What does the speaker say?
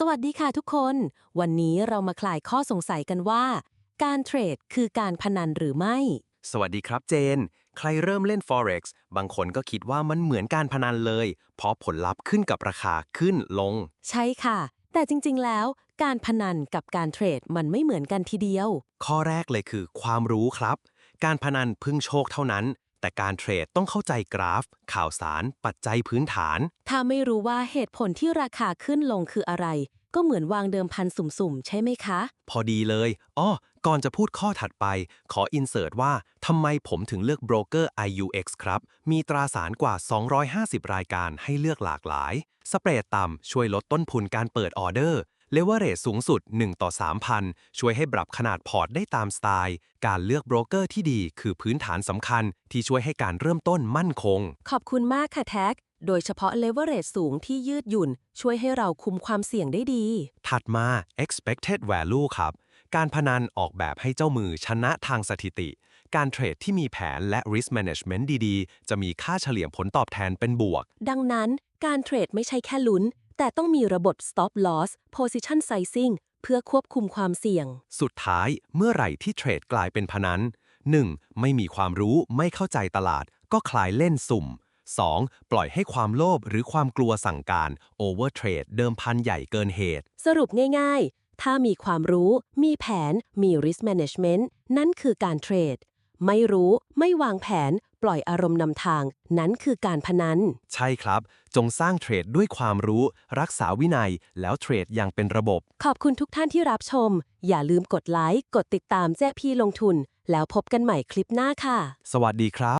สวัสดีค่ะทุกคน วันนี้เรามาคลายข้อสงสัยกันว่า การเทรดคือการพนันหรือไม่ สวัสดีครับเจน ใครเริ่มเล่น Forex บางคนก็คิดว่ามันเหมือนการพนันเลย เพราะผลลัพธ์ขึ้นกับราคาขึ้นลง ใช่ค่ะ แต่จริงๆแล้ว การพนันกับการเทรดมันไม่เหมือนกันทีเดียว ข้อแรกเลยคือความรู้ครับ การพนันพึ่งโชคเท่านั้น แต่การเทรดต้องเข้าใจกราฟ ข่าวสาร ปัจจัยพื้นฐาน ถ้าไม่รู้ว่าเหตุผลที่ราคาขึ้นลงคืออะไร ก็เหมือนวางเดิมพันสุ่มๆ ใช่ไหมคะ พอดีเลยอ้อก่อนจะพูดข้อถัดไป ขออินเสิร์ตว่าทำไมผมถึงเลือกโบรกเกอร์ IUX ครับ มีตราสารกว่า 250 รายการให้เลือกหลากหลาย สเปรดต่ำช่วยลดต้นทุนการเปิดออเดอร์ เลเวอเรจสูงสุด 1 ต่อ 3,000 ช่วยให้ปรับขนาดพอร์ตได้ตามสไตล์ การเลือกโบรกเกอร์ที่ดีคือพื้นฐานสำคัญที่ช่วยให้การเริ่มต้นมั่นคง ขอบคุณมากค่ะแท็ก โดยเฉพาะ leverage สูงที่ยืดหยุ่น ช่วยให้เราคุมความเสี่ยงได้ดี ถัดมา expected value ครับ การพนันออกแบบให้เจ้ามือชนะทางสถิติ การเทรดที่มีแผนและ risk management ดีๆ จะมีค่าเฉลี่ยผลตอบแทนเป็นบวก ดังนั้น การเทรดไม่ใช่แค่ลุ้น แต่ต้องมีระบบ stop loss position sizing เพื่อควบคุมความเสี่ยง สุดท้ายเมื่อไหร่ที่เทรดกลายเป็นพนัน 1. ไม่มีความรู้ไม่เข้าใจตลาด ก็คลายเล่นสุ่ม 2. ปล่อยให้ความโลภหรือความกลัวสั่งการ over trade เดิมพันใหญ่เกินเหตุ สรุปง่ายๆ ถ้ามีความรู้ มีแผน มี risk management นั่นคือการเทรด ไม่รู้ ไม่วางแผน ปล่อยอารมณ์นำทาง นั่นคือการพนัน ใช่ครับ จงสร้างเทรดด้วยความรู้ รักษาวินัย แล้วเทรดอย่างเป็นระบบ ขอบคุณทุกท่านที่รับชม อย่าลืมกดไลค์ กดติดตามแจ้พี่ลงทุน แล้วพบกันใหม่คลิปหน้าค่ะ สวัสดีครับ